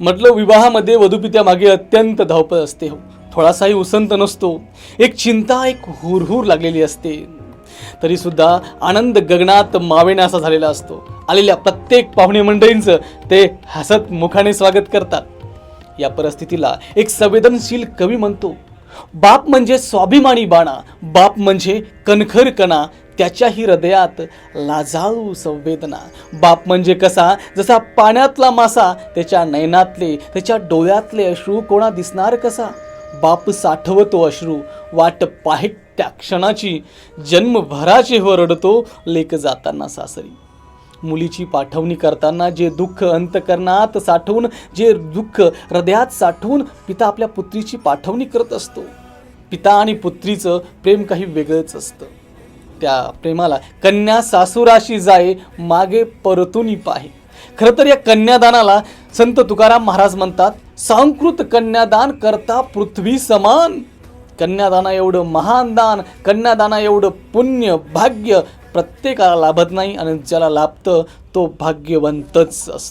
म्हटलं विवाहामध्ये वधूपित्या मागे अत्यंत धावपळ असते हो. थोडासाही उसंत नसतो. एक चिंता एक हुरहुर लागलेली असते. तरी सुद्धा आनंद गगनात मावेनासा झालेला असतो. आलेल्या प्रत्येक पाहुणे मंडळींचं ते हसत मुखाने स्वागत करतात. या परिस्थितीला एक संवेदनशील कवी म्हणतो. बाप म्हणजे स्वाभिमानी बाणा बाप म्हणजे कणखर कणा त्याच्याही हृदयात लाजाळू संवेदना. बाप म्हणजे कसा? जसा पाण्यातला मासा त्याच्या नयनातले त्याच्या डोळ्यातले अश्रू कोणा दिसणार कसा? बाप साठवतो अश्रू वाट पाहे त्या क्षणाची जन्मभराचे वरडतो लेक जाताना सासरी. मुलीची पाठवणी करताना जे दुःख अंतकरणात साठवून जे दुःख हृदयात साठवून पिता आपल्या पुत्रीची पाठवणी करत असतो. पिता आणि पुत्रीचं प्रेम काही वेगळंच असतं. त्या प्रेमाला कन्या सासुराशी जाये मागे परतून पाहे. खरं तर या कन्यादानाला संत तुकाराम महाराज म्हणतात सांकृत कन्यादान करता पृथ्वी समान. कन्यादाना एवढं महान दान कन्यादाना एवढं पुण्य भाग्य प्रत्येकाला लाभत नाही आणि ज्याला लाभतं तो भाग्यवंतच असतो.